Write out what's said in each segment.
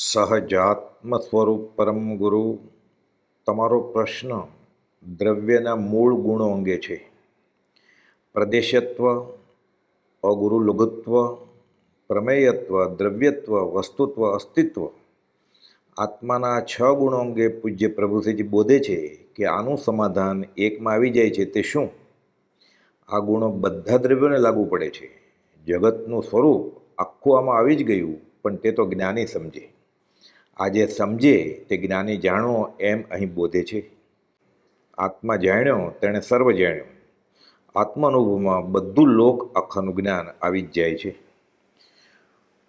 સહજાત્મ સ્વરૂપ પરમ ગુરુ, તમારો પ્રશ્ન દ્રવ્યના મૂળ ગુણો અંગે છે. પ્રદેશત્વ અગુરુ લઘુત્વ પ્રમેયત્વ, દ્રવ્યત્વ, વસ્તુત્વ, અસ્તિત્વ, આત્માના છ ગુણો અંગે પૂજ્ય પ્રભુશ્રીજી બોધે છે કે આનું સમાધાન એકમાં આવી જાય છે તે શું? આ ગુણો બધા દ્રવ્યોને લાગુ પડે છે. જગતનું સ્વરૂપ આખું આમાં આવી જ ગયું, પણ તે તો જ્ઞાની સમજે. આજે સમજે તે જ્ઞાની જાણો એમ અહીં બોધે છે. આત્મા જાણ્યો, તેણે સર્વ જાણ્યો. આત્માનુભવમાં બધું લોક આખાનું જ્ઞાન આવી જ જાય છે.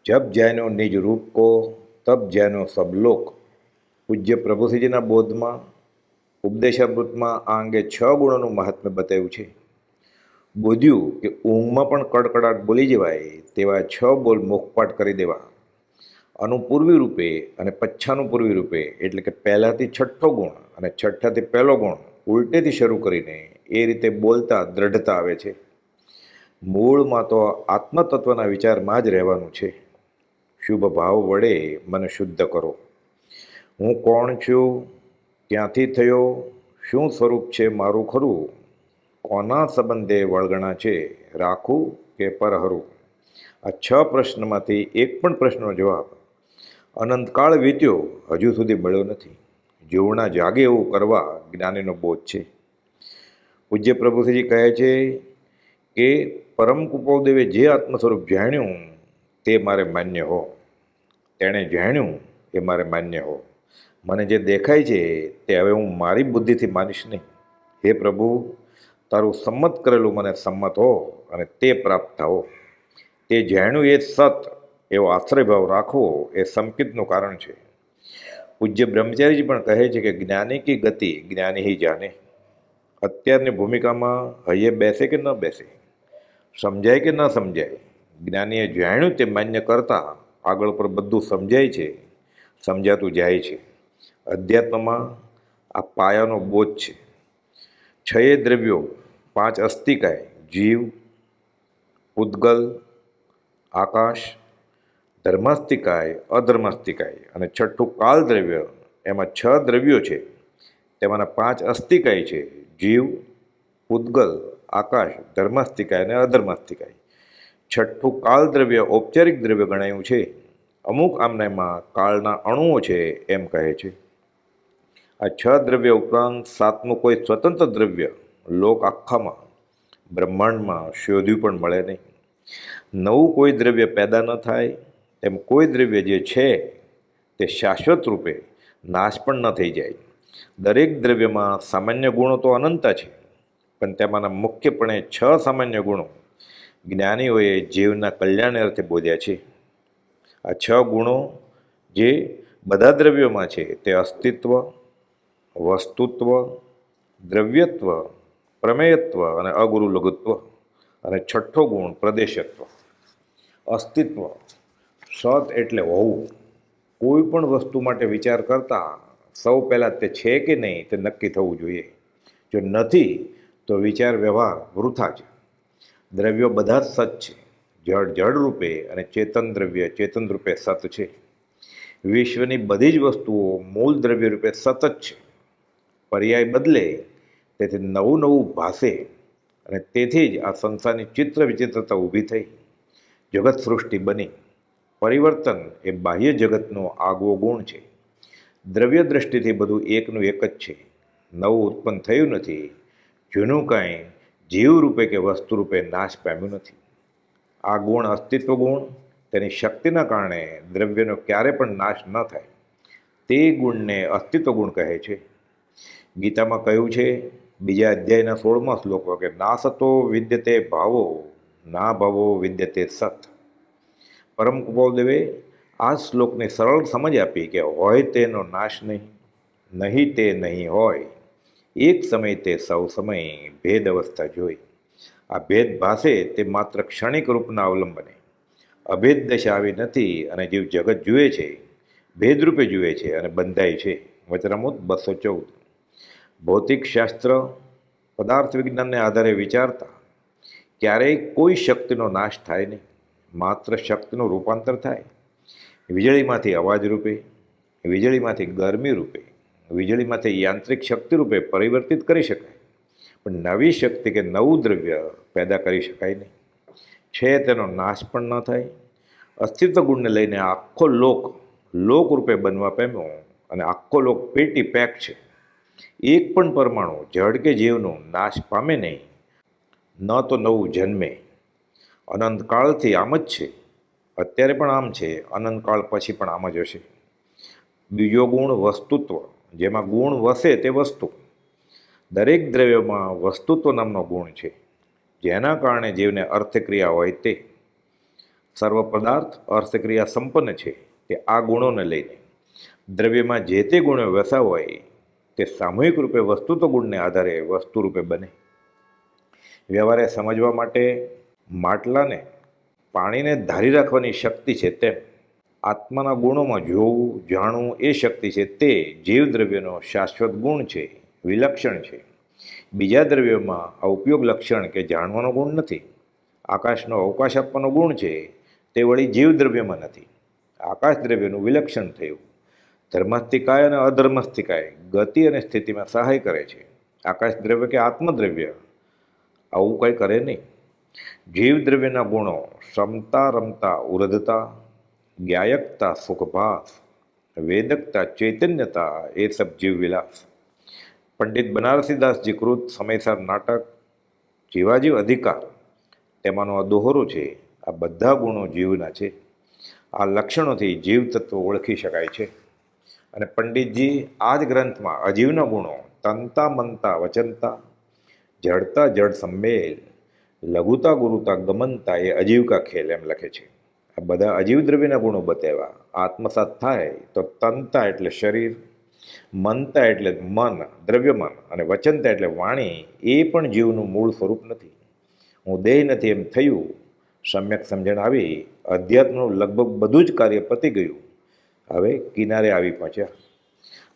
જપ જાયનો નિજ રૂપ કો તપ જાયનો સબલોક પૂજ્ય પ્રભુશ્રીજીના બોધમાં ઉપદેશામૃતમાં આ અંગે છ ગુણોનું મહાત્મ્ય બતાવ્યું છે. બોધ્યું કે ઊંઘમાં પણ કડકડાટ બોલી જવાય તેવા છ બોલ મુખપાટ કરી દેવા. અનુપૂર્વી રૂપે અને પચ્છાનું પૂર્વી રૂપે, એટલે કે પહેલાંથી છઠ્ઠો ગુણ અને છઠ્ઠાથી પહેલો ગુણ ઉલટેથી શરૂ કરીને એ રીતે બોલતા, દ્રઢતા આવે છે. મૂળમાં તો આત્મતત્વના વિચારમાં જ રહેવાનું છે. શુભ ભાવ વડે મને શુદ્ધ કરો. હું કોણ છું? ક્યાંથી થયો? શું સ્વરૂપ છે મારું ખરું? કોના સંબંધે વળગણા છે? રાખું કે પરહરું? આ છ પ્રશ્નમાંથી એક પણ પ્રશ્નનો જવાબ અનંતકાળ વીત્યો, હજુ સુધી મળ્યો નથી. જીવણા જાગે એવું કરવા જ્ઞાનીનો બોધ છે. પૂજ્ય પ્રભુશ્રીજી કહે છે કે, પરમ કુપોદેવે જે આત્મ સ્વરૂપ જાણ્યું, તે મારે માન્ય હો. તેણે જાણ્યું, એ મારે માન્ય હો. મને જે દેખાય છે, તે હવે હું મારી બુદ્ધિથી માનીશ નહીં. હે પ્રભુ, તારું સંમત કરેલું મને સંમત હો અને તે પ્રાપ્ત થાઓ. તે જાણ્યું એ સત એવો આશ્રયભાવ રાખવો એ સંકિતનું કારણ છે. પૂજ્ય બ્રહ્મચારીજી પણ કહે છે કે જ્ઞાની કી ગતિ જ્ઞાની હી જાને. અત્યારની ભૂમિકામાં હૈયે બેસે કે ન બેસે? સમજાય કે ન સમજાય? જ્ઞાનીએ જાણ્યું તે માન્ય કરતાં આગળ પર બધું સમજાય છે. સમજાતું જાય છે. અધ્યાત્મમાં આ પાયાનો બોધ છે. છયે દ્રવ્યો, પાંચ અસ્તિકાય, જીવ, ઉદ્ગલ, આકાશ ધર્માસ્તિકાય, અધર્માસ્તિકાય અને છઠ્ઠું કાલ દ્રવ્ય એમાં છ દ્રવ્યો છે. તેમાંના પાંચ અસ્તિકાય છે. જીવ, ઉદ્ગલ, આકાશ, ધર્માસ્તિકાય અને અધર્માસ્તિકાય. છઠ્ઠું કાલ દ્રવ્ય ઔપચારિક દ્રવ્ય ગણાયું છે. અમુક આમનામાં કાળના અણુઓ છે એમ કહે છે. આ છ દ્રવ્ય ઉપરાંત સાતમું કોઈ સ્વતંત્ર દ્રવ્ય, લોક આખામાં, બ્રહ્માંડમાં શોધ્યું પણ મળે નહીં. નવું કોઈ દ્રવ્ય પેદા ન થાય એમ કોઈ દ્રવ્ય જે છે તે શાશ્વત રૂપે નાશ પણ ન થઈ જાય. દરેક દ્રવ્યમાં સામાન્ય ગુણો તો અનંત છે, પણ તેમાંના મુખ્યપણે છ સામાન્ય ગુણો જ્ઞાનીઓએ જીવના કલ્યાણ અર્થે બોધ્યા છે. આ છ ગુણો જે બધા દ્રવ્યોમાં છે તે અસ્તિત્વ, વસ્તુત્વ, દ્રવ્યત્વ, પ્રમેયત્વ અને અગુરુ લઘુત્વ અને છઠ્ઠો ગુણ પ્રદેશત્વ. અસ્તિત્વ સત એટલે હોવું. કોઈ પણ વસ્તુ માટે વિચાર કરતા સૌ પહેલાં તે છે કે નહીં તે નક્કી થવું જોઈએ. જો નથી, તો વિચાર વ્યવહાર વૃથા છે. દ્રવ્યો બધા જ સત છે. જળ જળ રૂપે અને ચેતન દ્રવ્ય ચેતન રૂપે સત છે. વિશ્વની બધી જ વસ્તુઓ મૂળ દ્રવ્ય રૂપે સતત છે. પર્યાય બદલે તેથી નવું નવું ભાસે અને તેથી જ આ સંસારની ચિત્ર વિચિત્રતા ઊભી થઈ. જગત સૃષ્ટિ બની. પરિવર્તન એ બાહ્ય જગતનો આગવો ગુણ છે. દ્રવ્ય દ્રષ્ટિથી બધું એકનું એક જ છે. નવું ઉત્પન્ન થયું નથી. જૂનું કાંઈ જીવ રૂપે કે વસ્તુરૂપે નાશ પામ્યું નથી. આ ગુણ અસ્તિત્વ ગુણ, તેની શક્તિના કારણે દ્રવ્યનો ક્યારે પણ નાશ ન થાય. તે ગુણને અસ્તિત્વ ગુણ કહે છે. ગીતામાં કહ્યું છે, બીજા અધ્યાયના સોળમાં શ્લોકો કે ના સતો વિદ્યતે ભાવો, ના ભાવો વિદ્યતે સત. પરમ કુપાલદેવે આ શ્લોકને સરળ સમજ આપી કે હોય તેનો નાશ નહીં નહીં તે નહીં હોય. એક સમય તે સૌ સમય ભેદ અવસ્થા જોઈ. આ ભેદ ભાષે તે માત્ર ક્ષણિક રૂપના અવલંબને. અભેદ દશા આવી નથી અને જીવ જગત જુએ છે ભેદરૂપે જુએ છે અને બંધાય છે. વચરામુત બસો ચૌદ. ભૌતિક શાસ્ત્ર પદાર્થ વિજ્ઞાનને આધારે વિચારતા ક્યારેય કોઈ શક્તિનો નાશ થાય નહીં. માત્ર શક્તિનું રૂપાંતર થાય. વીજળીમાંથી અવાજ રૂપે, વીજળીમાંથી ગરમી રૂપે, વીજળીમાંથી યાંત્રિક શક્તિ રૂપે પરિવર્તિત કરી શકાય. પણ નવી શક્તિ કે નવું દ્રવ્ય પેદા કરી શકાય નહીં. છે તેનો નાશ પણ ન થાય. અસ્તિત્વ ગુણને લઈને આખો લોક લોક રૂપે બનવા પામ્યો અને આખો લોક પેટી પેક છે. એક પણ પરમાણુ, જળ કે જીવનું, નાશ પામે નહીં. ન તો નવું જન્મે. અનંતકાળથી આમ જ છે. અત્યારે પણ આમ છે. અનંતકાળ પછી પણ આમ જ હશે. બીજો ગુણ વસ્તુત્વ. જેમાં ગુણ વસે તે વસ્તુ. દરેક દ્રવ્યમાં વસ્તુત્વ નામનો ગુણ છે. જેના કારણે જીવને અર્થક્રિયા હોય તે. સર્વ પદાર્થ અર્થક્રિયા સંપન્ન છે. તે આ ગુણોને લઈને. દ્રવ્યમાં જે તે ગુણો વસા હોય, તે સામૂહિક રૂપે વસ્તુત્વ ગુણને આધારે વસ્તુ રૂપે બને. વ્યવહારે સમજવા માટે માટલાને પાણીને ધારી રાખવાની શક્તિ છે તેમ આત્માના ગુણોમાં જોવું, જાણવું એ શક્તિ છે તે જીવ દ્રવ્યનો શાશ્વત ગુણ છે, વિલક્ષણ છે. બીજા દ્રવ્યોમાં આ ઉપયોગ લક્ષણ કે જાણવાનો ગુણ નથી. આકાશનો અવકાશ આપવાનો ગુણ છે, તે વળી જીવ દ્રવ્યમાં નથી. આકાશ દ્રવ્યનું વિલક્ષણ થયું. ધર્મસ્થિકાય અને અધર્મસ્થિકાય ગતિ અને સ્થિતિમાં સહાય કરે છે. આકાશ દ્રવ્ય કે આત્મદ્રવ્ય? આવું કંઈ કરે નહીં. જીવ દ્રવ્યના ગુણો ક્ષમતા રમતા ઉરધતા ગાયકતા સુખભાસ વેદકતા, ચૈતન્યતા, એ સબ જીવ વિલાસ પંડિત બનારસીદાસજી કૃત સમયસર નાટક, જીવાજીવ અધિકાર, તેમાંનો આ દોહરો છે, આ બધા ગુણો જીવના છે. આ લક્ષણોથી જીવ તત્વ ઓળખી શકાય છે. અને પંડિતજી આ જ ગ્રંથમાં અજીવના ગુણો તનતા, મનતા, વચનતા, જડતા, જડ સંમેલ લઘુતા ગુરુતા ગમનતા એ અજીવકા ખેલ એમ લખે છે. આ બધા અજીવ દ્રવ્યના ગુણો બતાવ્યા. આત્મસાત થાય તો તનતા એટલે શરીર, મનતા એટલે મન, દ્રવ્યમન અને વચનતા એટલે વાણી એ પણ જીવનું મૂળ સ્વરૂપ નથી. હું દેહ નથી એમ થયું. સમ્યક સમજણ આવી. અધ્યાત્મનું લગભગ બધું જ કાર્ય પતી ગયું. હવે કિનારે આવી પહોંચ્યા.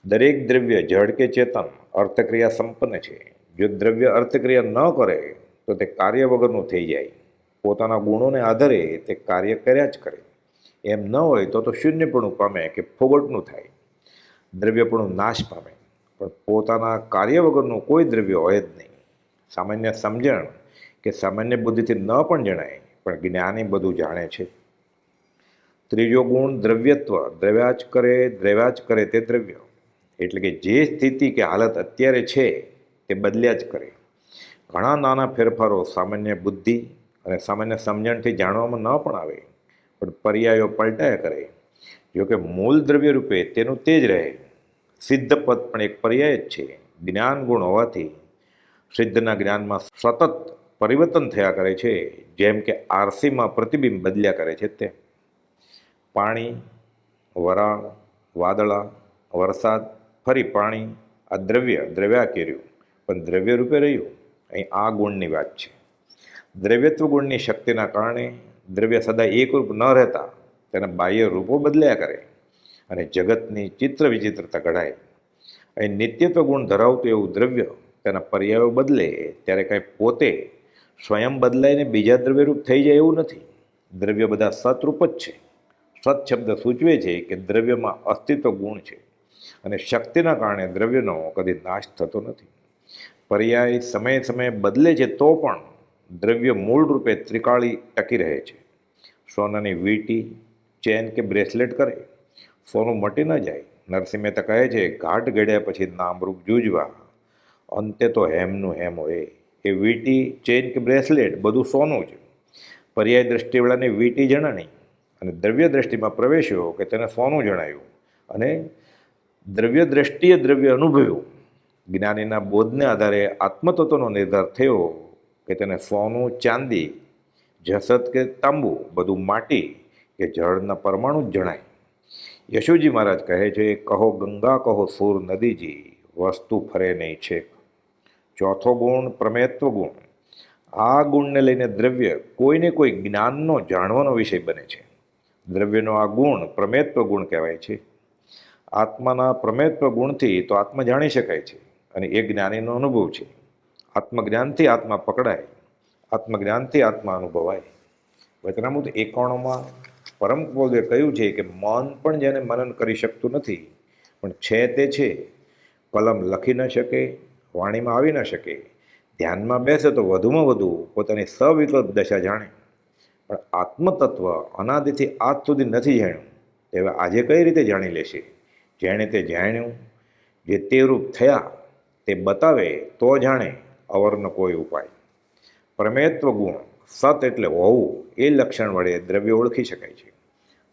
દરેક દ્રવ્ય જળ કે ચેતન, અર્થક્રિયા સંપન્ન છે. જો દ્રવ્ય અર્થક્રિયા ન કરે તો તે કાર્ય વગરનું થઈ જાય. પોતાના ગુણોને આધારે તે કાર્ય કર્યા જ કરે. એમ ન હોય તો તો શૂન્યપણું પામે કે ફોગટનું થાય. દ્રવ્યપણું નાશ પામે. પણ પોતાના કાર્ય વગરનું કોઈ દ્રવ્ય હોય જ નહીં. સામાન્ય સમજણ કે સામાન્ય બુદ્ધિથી ન પણ જણાય, પણ જ્ઞાની બધું જાણે છે. ત્રીજો ગુણ દ્રવ્યત્વ. દ્રવ્યાચ કરે દ્રવ્યાચ કરે તે દ્રવ્ય. એટલે કે જે સ્થિતિ કે હાલત અત્યારે છે, તે બદલ્યા જ કરે. ઘણા નાના ફેરફારો સામાન્ય બુદ્ધિ અને સામાન્ય સમજણથી જાણવામાં ન પણ આવે, પણ પર્યાયો પલટાયા કરે. જોકે મૂળ દ્રવ્ય રૂપે તેનું તે જ રહે. સિદ્ધ પદ પણ એક પર્યાય જ છે. જ્ઞાન ગુણ હોવાથી સિદ્ધના જ્ઞાનમાં સતત પરિવર્તન થયા કરે છે, જેમ કે આરસીમાં પ્રતિબિંબ બદલ્યા કરે છે તે. પાણી, વરાળ, વાદળા, વરસાદ, ફરી પાણી, આ દ્રવ્ય દ્રવ્યા કર્યું પણ દ્રવ્ય રૂપે રહ્યું. અહીં આ ગુણની વાત છે. દ્રવ્યત્વ ગુણની શક્તિના કારણે દ્રવ્ય સદા એકરૂપ ન રહેતા તેના બાહ્ય રૂપો બદલ્યા કરે અને જગતની ચિત્ર વિચિત્રતા ઘડાય અહીં નિત્યત્વ ગુણ ધરાવતું એવું દ્રવ્ય તેના પર્યાયો બદલે ત્યારે કાંઈ પોતે સ્વયં બદલાઈને બીજા દ્રવ્યરૂપ થઈ જાય એવું નથી. દ્રવ્ય બધા સતરૂપ જ છે. સત શબ્દ સૂચવે છે કે દ્રવ્યમાં અસ્તિત્વ ગુણ છે અને શક્તિના કારણે દ્રવ્યનો કદી નાશ થતો નથી. પર્યાય સમયે સમયે બદલે છે, તો પણ દ્રવ્ય મૂળ રૂપે ત્રિકાળી ટકી રહે છે. સોનાની વીંટી, ચેન કે બ્રેસલેટ કરે. સોનું મટી ન જાય. નરસિંહ મહેતા કહે છે, ઘાટ ગળ્યા પછી નામરૂપ જૂજવા. અંતે તો હેમનું હેમ હોય. એ વીંટી, ચેન કે બ્રેસલેટ બધું સોનું છે. પર્યાય દ્રષ્ટિવાળાને વીંટી જણાણી અને દ્રવ્ય દ્રષ્ટિમાં પ્રવેશ્યો કે તેને સોનું જણાયું અને દ્રવ્ય દ્રષ્ટિએ દ્રવ્ય અનુભવ્યું. જ્ઞાનીના બોધને આધારે આત્મતત્વનો નિર્ધાર થયો કે તેને સોનું ચાંદી જસત કે તાંબુ, બધું માટી કે જળના પરમાણુ જ જણાય. યશુજી મહારાજ કહે છે, કહો ગંગા, કહો સૂર નદીજી, વસ્તુ ફરે નહીં છે. ચોથો ગુણ પ્રમેત્વ ગુણ. આ ગુણને લઈને દ્રવ્ય કોઈને કોઈ જ્ઞાનનો, જાણવાનો વિષય બને છે. દ્રવ્યનો આ ગુણ પ્રમેત્વ ગુણ કહેવાય છે. આત્માના પ્રમેત્વ ગુણથી તો આત્મા જાણી શકાય છે. અને એ જ્ઞાનીનો અનુભવ છે. આત્મજ્ઞાનથી આત્મા પકડાય, આત્મજ્ઞાનથી આત્મા અનુભવાય. વચનામૃત એકાણુંમાં પરમ કુબોધે કહ્યું છે કે મન પણ જેને મનન કરી શકતું નથી, પણ છે તે છે. કલમ લખી ન શકે, વાણીમાં આવી ન શકે. ધ્યાનમાં બેસે તો વધુમાં વધુ પોતાની સવિકલ્પ દશા જાણે. પણ આત્મતત્વ અનાદિથી આજ સુધી નથી જાણ્યું. હવે આજે કઈ રીતે જાણી લેશે? જેણે તે જાણ્યું, જે તે રૂપ થયા તે બતાવે તો જાણે અવરનો કોઈ ઉપાય. પ્રમેત્વ ગુણ સત એટલે હોવું એ લક્ષણ વડે દ્રવ્ય ઓળખી શકાય છે.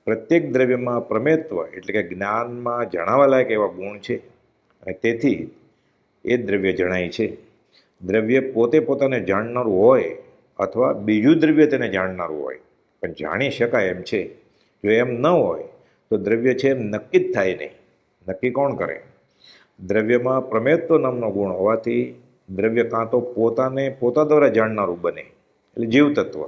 પ્રત્યેક દ્રવ્યમાં પ્રમેત્વ એટલે કે જ્ઞાનમાં જણાવવાલાયક એવા ગુણ છે અને તેથી એ દ્રવ્ય જણાય છે. દ્રવ્ય પોતે પોતાને જાણનારું હોય અથવા બીજું દ્રવ્ય તેને જાણનારું હોય. પણ જાણી શકાય એમ છે. જો એમ ન હોય, તો દ્રવ્ય છે એમ નક્કી જ થાય નહીં. નક્કી કોણ કરે? દ્રવ્યમાં પ્રમેત્વ નામનો ગુણ હોવાથી દ્રવ્ય કાં તો પોતાને પોતા દ્વારા જાણનારું બને, એટલે જીવતત્વ.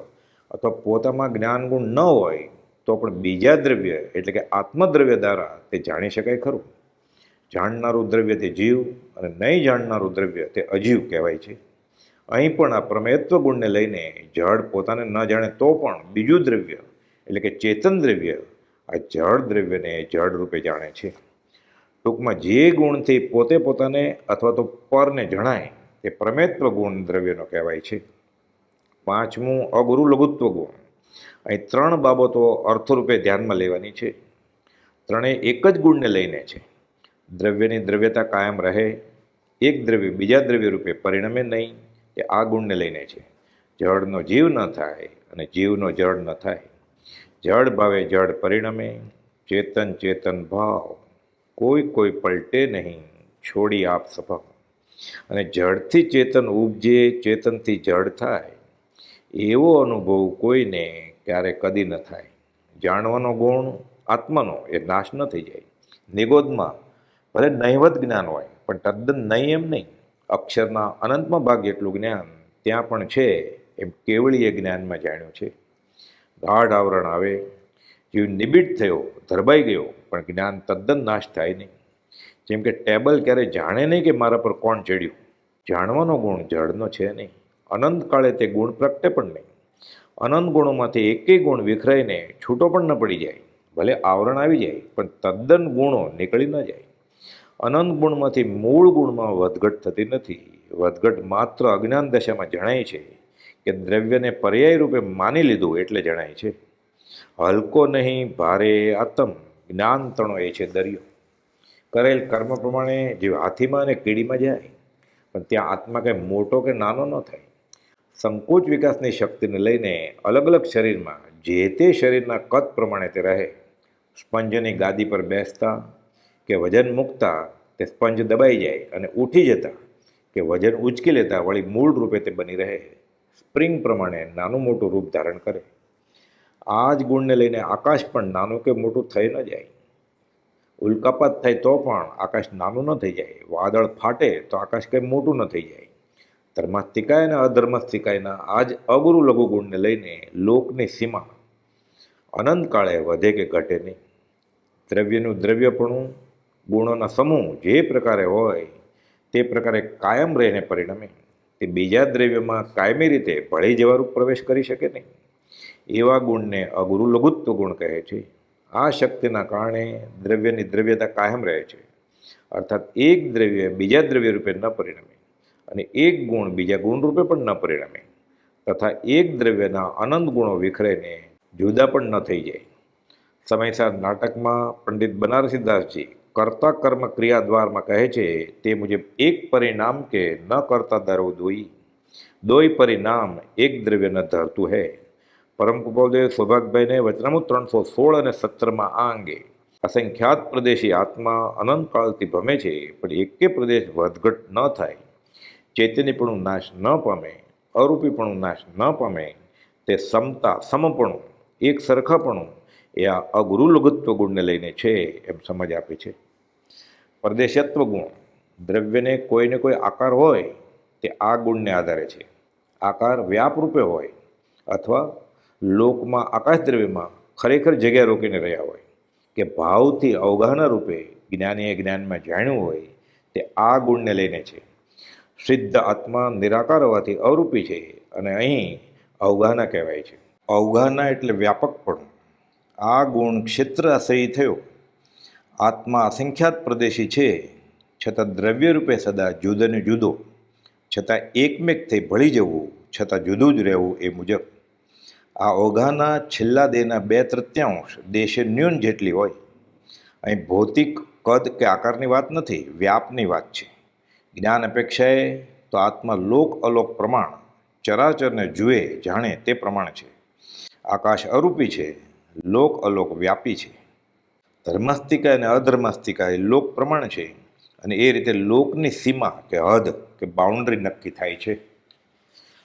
અથવા પોતામાં જ્ઞાન ગુણ ન હોય, તો પણ બીજા દ્રવ્ય, એટલે કે આત્મદ્રવ્ય દ્વારા તે જાણી શકાય ખરું. જાણનારું દ્રવ્ય તે જીવ અને નહીં જાણનારું દ્રવ્ય તે અજીવ કહેવાય છે. અહીં પણ આ પ્રમેત્વ ગુણને લઈને જળ પોતાને ન જાણે તો પણ બીજું દ્રવ્ય, એટલે કે ચેતન દ્રવ્ય, આ જળ દ્રવ્યને જળ રૂપે જાણે છે. ટૂંકમાં જે ગુણથી પોતે પોતાને અથવા તો પરને જણાય, તે પ્રમેત્વ ગુણ દ્રવ્યનો કહેવાય છે. પાંચમું, અગુરુ લઘુત્વ ગુણ. અહીં ત્રણ બાબતો અર્થરૂપે ધ્યાનમાં લેવાની છે. ત્રણેય એક જ ગુણને લઈને છે. દ્રવ્યની દ્રવ્યતા કાયમ રહે, એક દ્રવ્ય બીજા દ્રવ્ય રૂપે પરિણમે નહીં એ આ ગુણને લઈને છે. જળનો જીવ ન થાય અને જીવનો જળ ન થાય. જળ ભાવે જળ પરિણમે, ચેતન ચેતન ભાવ. કોઈ કોઈ પલટે નહીં, છોડી આપ સ્વભાવ અને જળથી ચેતન ઉપજે, ચેતનથી જળ થાય. એવો અનુભવ કોઈને ક્યારે કદી ન થાય. જાણવાનો ગુણ આત્માનો, એ નાશ ન થઈ જાય. નિગોદમાં ભલે નહીવત જ્ઞાન હોય, પણ તદ્દન નહીં એમ નહીં. અક્ષરના અનંતમાં ભાગ જેટલું જ્ઞાન ત્યાં પણ છે, એમ કેવળીએ જ્ઞાનમાં જાણ્યું છે. ગાઢ આવરણ આવે, જીવ નિબિડ થયો, ધરબાઈ ગયો પણ જ્ઞાન તદ્દન નાશ થાય નહીં. જેમ કે ટેબલ ક્યારે જાણે નહીં કે મારા પર કોણ ચડ્યું. જાણવાનો ગુણ જળનો છે નહીં. અનંત કાળે તે ગુણ પ્રગટે પણ નહીં. અનંત ગુણોમાંથી એકેય ગુણ વિખરાઈને છૂટો પણ ન પડી જાય. ભલે આવરણ આવી જાય, પણ તદ્દન ગુણો નીકળી ન જાય. અનંત ગુણમાંથી મૂળ ગુણમાં વધઘટ થતી નથી. વધઘટ માત્ર અજ્ઞાન દશામાં જણાય છે કે દ્રવ્યને પર્યાય રૂપે માની લીધું એટલે જણાય છે. હલકો નહીં, ભારે આતમ જ્ઞાન તણો એ છે દરિયો. કરેલ કર્મ પ્રમાણે જે હાથીમાં અને કીડીમાં જાય, પણ ત્યાં આત્મા કંઈ મોટો કે નાનો ન થાય. સંકોચ વિકાસની શક્તિને લઈને અલગ અલગ શરીરમાં જે તે શરીરના કદ પ્રમાણે તે રહે. સ્પંજની ગાદી પર બેસતા કે વજન મૂકતા તે સ્પંજ દબાઈ જાય અને ઉઠી જતા કે વજન ઉચકી લેતા વળી મૂળ રૂપે તે બની રહે. સ્પ્રિંગ પ્રમાણે નાનું મોટું રૂપ ધારણ કરે. આ જ ગુણને લઈને આકાશ પણ નાનું કે મોટું થઈ ન જાય. ઉલ્કાપાત થાય તો પણ આકાશ નાનું ન થઈ જાય. વાદળ ફાટે તો આકાશ કંઈ મોટું ન થઈ જાય. ધર્માસ્તિકાય અને અધર્માસ્તિકાયના આ જ અગુરુ લઘુ ગુણને લઈને લોકની સીમા અનંતકાળે વધે કે ઘટે નહીં. દ્રવ્યનું દ્રવ્યપણું, ગુણોના સમૂહ જે પ્રકારે હોય તે પ્રકારે કાયમ રહીને પરિણમે. તે બીજા દ્રવ્યમાં કાયમી રીતે ભળી જવાનું પ્રવેશ કરી શકે નહીં. એવા ગુણને અગુરુ લઘુત્વ ગુણ કહે છે. આ શક્તિના કારણે દ્રવ્યની દ્રવ્યતા કાયમ રહે છે. અર્થાત એક દ્રવ્ય બીજા દ્રવ્ય રૂપે ન પરિણમે અને એક ગુણ બીજા ગુણ રૂપે પણ ન પરિણમે તથા એક દ્રવ્યના અનંત ગુણો વિખરેને જુદા પણ ન થઈ જાય. સમયસર નાટકમાં પંડિત બનારસીદાસજી કર્તા કર્મ ક્રિયા દ્વારમાં કહે છે, તે મુજબ એક પરિણામ કે ન કરતા દરો દોઈ. દોઈ પરિણામ એક દ્રવ્ય ન ધરતું હે. પરમ કુપાલદેવ સૌભાગભાઈને વચનામું ત્રણસો સોળ અને સત્તરમાં આ અંગે. અસંખ્યાત પ્રદેશી આત્મા અનંતકાળથી ભમે છે, પણ એકે પ્રદેશ વધઘટ ન થાય. ચૈતન્યપણું નાશ ન પામે, અરૂપીપણું નાશ ન પામે, તે સમતા સમપણું, એક સરખાપણું, એ આ અગુરુ લઘુત્વ ગુણને લઈને છે એમ સમજ આપે છે. પરદેશત્વ ગુણ, દ્રવ્યને કોઈને કોઈ આકાર હોય, તે આ ગુણને આધારે છે. આકાર વ્યાપ રૂપે હોય, અથવા લોકમાં આકાશ દ્રવ્યમાં ખરેખર જગ્યા રોકીને રહ્યા હોય, કે ભાવથી અવગાહના રૂપે જ્ઞાનીએ જ્ઞાનમાં જાણ્યું હોય, તે આ ગુણને લઈને છે. સિદ્ધ આત્મા નિરાકાર હોવાથી અવરૂપી છે અને અહીં અવગાહના કહેવાય છે. અવગાહના એટલે વ્યાપક પણ. આ ગુણ ક્ષેત્ર આશ્રય થયો. આત્મા અસંખ્યાત પ્રદેશી છે, છતાં દ્રવ્ય રૂપે સદા જુદો ને જુદો, છતાં એકમેક થઈ ભળી જવું, છતાં જુદું જ રહેવું એ મુજબ. આ ઓઘાના છેલ્લા દેહના બે તૃત્યાંશ દેશે ન્યૂન જેટલી હોય. અહીં ભૌતિક કદ કે આકારની વાત નથી, વ્યાપની વાત છે. જ્ઞાન અપેક્ષાએ તો આત્મા લોક અલોક પ્રમાણ ચરાચરને જુએ જાણે તે પ્રમાણ છે. આકાશ અરૂપી છે, લોક અલોક વ્યાપી છે. ધર્માસ્તિકા અને અધર્માસ્તિકા એ લોક પ્રમાણ છે અને એ રીતે લોકની સીમા કે હદ કે બાઉન્ડ્રી નક્કી થાય છે.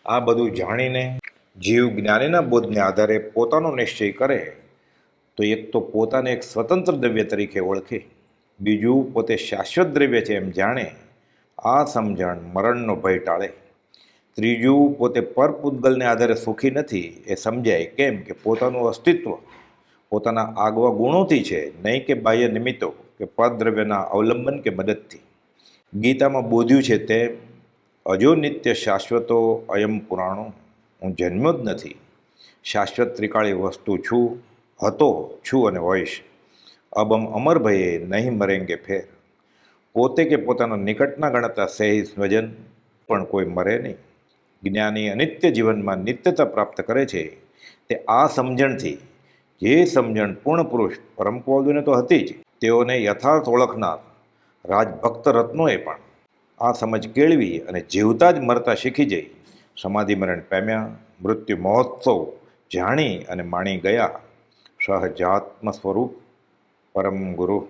આ બધું જાણીને જીવ જ્ઞાનીના બોધને આધારે પોતાનો નિશ્ચય કરે. તો એક તો પોતાને એક સ્વતંત્ર દ્રવ્ય તરીકે ઓળખે. બીજું પોતે શાશ્વત દ્રવ્ય છે એમ જાણે. આ સમજણ મરણનો ભય ટાળે. ત્રીજું, પોતે પરપુદ્ગલને આધારે સુખી નથી. એ સમજાય કેમ કે પોતાનું અસ્તિત્વ પોતાના આગવા ગુણોથી છે, નહીં કે બાહ્ય નિમિત્તો કે પરદ્રવ્યના અવલંબન કે મદદથી. ગીતામાં બોધ્યું છે તેમ અજો નિત્ય શાશ્વતો અયમ પુરાણો. હું જન્મ્યો જ નથી. શાશ્વત ત્રિકાળી વસ્તુ છું, હતો, છું અને હોઈશ. અબમ અમર ભયે નહીં મરેંગે ફેર. પોતે કે પોતાના નિકટના ગણતા સહી સ્વજન, પણ કોઈ મરે નહીં. જ્ઞાની અનિત્ય જીવનમાં નિત્યતા પ્રાપ્ત કરે છે. તે આ સમજણથી, જે સમજણ પૂર્ણ પુરુષ પરમ કુવાદુને તો હતી જ, તેઓને યથાર્થ ઓળખનાર રાજભક્ત રત્નોએ પણ આ સમજ કેળવી અને જીવતા જ મરતા શીખી જઈ. સમાધિ મરણ પામ્યા મૃત્યુ મહોત્સવ જાણી અને માણી ગયા. સહજાત્મ સ્વરૂપ પરમ ગુરુ.